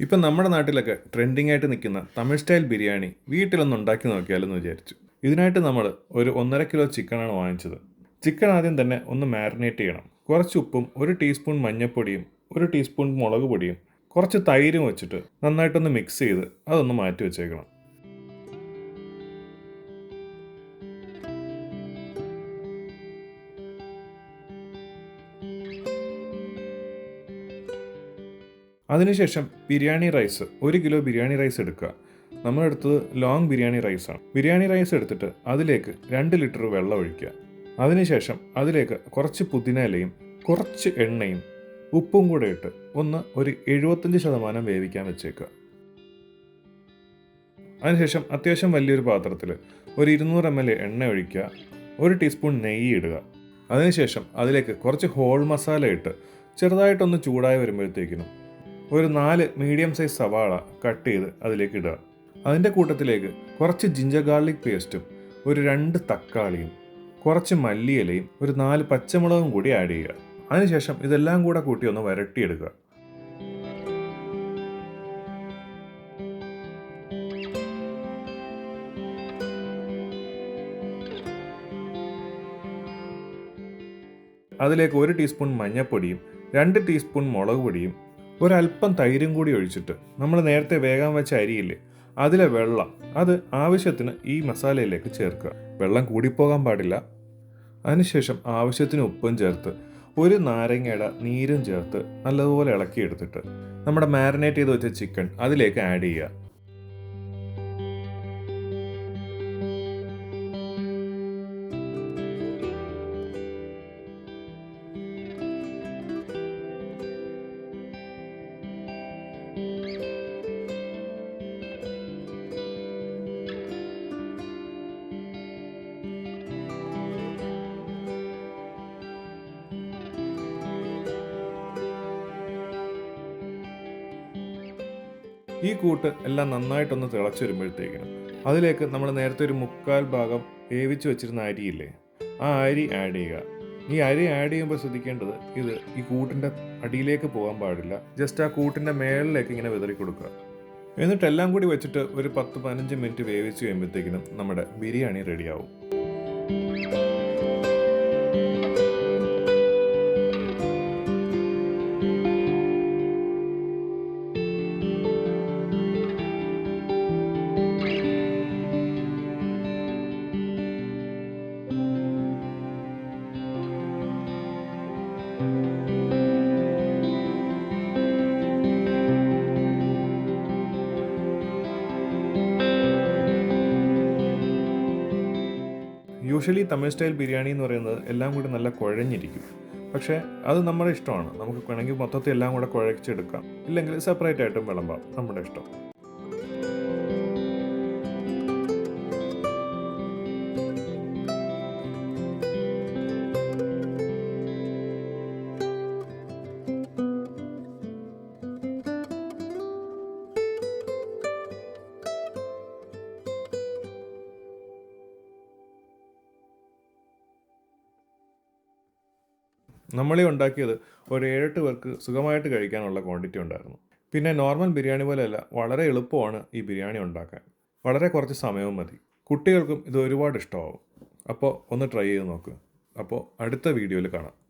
ഇപ്പം നമ്മുടെ നാട്ടിലൊക്കെ ട്രെൻഡിങ് ആയിട്ട് നിൽക്കുന്ന തമിഴ് സ്റ്റൈൽ ബിരിയാണി വീട്ടിലൊന്ന് ഉണ്ടാക്കി നോക്കിയാലെന്ന് വിചാരിച്ചു. ഇതിനായിട്ട് നമ്മൾ ഒരു ഒന്നര കിലോ ചിക്കനാണ് വാങ്ങിച്ചത്. ചിക്കൻ ആദ്യം തന്നെ ഒന്ന് മാരിനേറ്റ് ചെയ്യണം. കുറച്ച് ഉപ്പും ഒരു ടീസ്പൂൺ മഞ്ഞൾപ്പൊടിയും ഒരു ടീസ്പൂൺ മുളക് പൊടിയും കുറച്ച് തൈരും വെച്ചിട്ട് നന്നായിട്ടൊന്ന് മിക്സ് ചെയ്ത് അതൊന്ന് മാറ്റി വെച്ചേക്കണം. അതിനുശേഷം ബിരിയാണി റൈസ് ഒരു കിലോ ബിരിയാണി റൈസ് എടുക്കുക. നമ്മളെടുത്തത് ലോങ് ബിരിയാണി റൈസാണ് ബിരിയാണി റൈസ് എടുത്തിട്ട് അതിലേക്ക് രണ്ട് ലിറ്റർ വെള്ളം ഒഴിക്കുക. അതിനുശേഷം അതിലേക്ക് കുറച്ച് പുതിനയിലയും കുറച്ച് എണ്ണയും ഉപ്പും കൂടെ ഇട്ട് ഒന്ന് ഒരു എഴുപത്തഞ്ച് ശതമാനം വേവിക്കാൻ വെച്ചേക്കുക. അതിനുശേഷം അത്യാവശ്യം വലിയൊരു പാത്രത്തിൽ ഒരു ഇരുന്നൂറ് എം എൽ എണ്ണ ഒഴിക്കുക. ഒരു ടീസ്പൂൺ നെയ്യ് ഇടുക. അതിനുശേഷം അതിലേക്ക് കുറച്ച് ഹോൾ മസാല ഇട്ട് ചെറുതായിട്ടൊന്ന് ചൂടായി വരുമ്പോഴത്തേക്കിനും ഒരു നാല് മീഡിയം സൈസ് സവാള കട്ട് ചെയ്ത് അതിലേക്ക് ഇടുക. അതിന്റെ കൂട്ടത്തിലേക്ക് കുറച്ച് ജിഞ്ചർ ഗാർലിക് പേസ്റ്റും ഒരു രണ്ട് തക്കാളിയും കുറച്ച് മല്ലിയിലയും ഒരു നാല് പച്ചമുളകും കൂടി ആഡ് ചെയ്യുക. അതിനുശേഷം ഇതെല്ലാം കൂടെ കൂട്ടി ഒന്ന് വരട്ടിയെടുക്കുക. അതിലേക്ക് ഒരു ടീസ്പൂൺ മഞ്ഞൾപ്പൊടിയും രണ്ട് ടീസ്പൂൺ മുളക് പൊടിയും ഒരല്പം തൈരും കൂടി ഒഴിച്ചിട്ട് നമ്മൾ നേരത്തെ വേഗം വെച്ച അരിയില്ലേ അതിലെ വെള്ളം അത് ആവശ്യത്തിന് ഈ മസാലയിലേക്ക് ചേർക്കുക. വെള്ളം കൂടിപ്പോകാൻ പാടില്ല. അതിനുശേഷം ആവശ്യത്തിന് ഉപ്പും ചേർത്ത് ഒരു നാരങ്ങയുടെ നീരും ചേർത്ത് നല്ലതുപോലെ ഇളക്കിയെടുത്തിട്ട് നമ്മുടെ മാരിനേറ്റ് ചെയ്ത് വെച്ച ചിക്കൻ അതിലേക്ക് ആഡ് ചെയ്യുക. ഈ കൂട്ട് എല്ലാം നന്നായിട്ടൊന്ന് തിളച്ചു വരുമ്പോഴത്തേക്കിനും അതിലേക്ക് നമ്മൾ നേരത്തെ ഒരു മുക്കാൽ ഭാഗം വേവിച്ച് വെച്ചിരുന്ന അരിയില്ലേ? ആ അരി ആഡ് ചെയ്യുക. ഈ അരി ആഡ് ചെയ്യുമ്പോൾ ശ്രദ്ധിക്കേണ്ടത് ഇത് ഈ കൂട്ടിന്റെ അടിയിലേക്ക് പോകാൻ പാടില്ല. ജസ്റ്റ് ആ കൂട്ടിന്റെ മേളിലേക്ക് ഇങ്ങനെ വിതറി കൊടുക്കുക. എന്നിട്ട് എല്ലാം കൂടി വെച്ചിട്ട് ഒരു പത്ത് പതിനഞ്ച് മിനിറ്റ് വേവിച്ച് കഴിയുമ്പോഴത്തേക്കിനും നമ്മുടെ ബിരിയാണി റെഡിയാവും യൂഷ്വലി തമിഴ് സ്റ്റൈൽ ബിരിയാണി എന്ന് പറയുന്നത് എല്ലാം കൂടി നല്ല കുഴഞ്ഞിരിക്കും. പക്ഷേ അത് നമ്മുടെ ഇഷ്ടമാണ്. നമുക്ക് വേണമെങ്കിൽ മൊത്തത്തിൽ എല്ലാം കൂടെ കുഴച്ചെടുക്കാം. ഇല്ലെങ്കിൽ സെപ്പറേറ്റ് ആയിട്ടും വിളമ്പാം. നമ്മുടെ ഇഷ്ടം. നമ്മളീ ഉണ്ടാക്കിയത് ഒരു ഏഴെട്ട് പേർക്ക് സുഖമായിട്ട് കഴിക്കാനുള്ള ക്വാണ്ടിറ്റി ഉണ്ടായിരുന്നു. പിന്നെ നോർമൽ ബിരിയാണി പോലെയല്ല വളരെ എളുപ്പമാണ് ഈ ബിരിയാണി ഉണ്ടാക്കാൻ. വളരെ കുറച്ച് സമയവും മതി. കുട്ടികൾക്കും ഇത് ഒരുപാട് ഇഷ്ടമാവും. അപ്പോൾ ഒന്ന് ട്രൈ ചെയ്ത് നോക്ക്. അപ്പോൾ അടുത്ത വീഡിയോയിൽ കാണാം.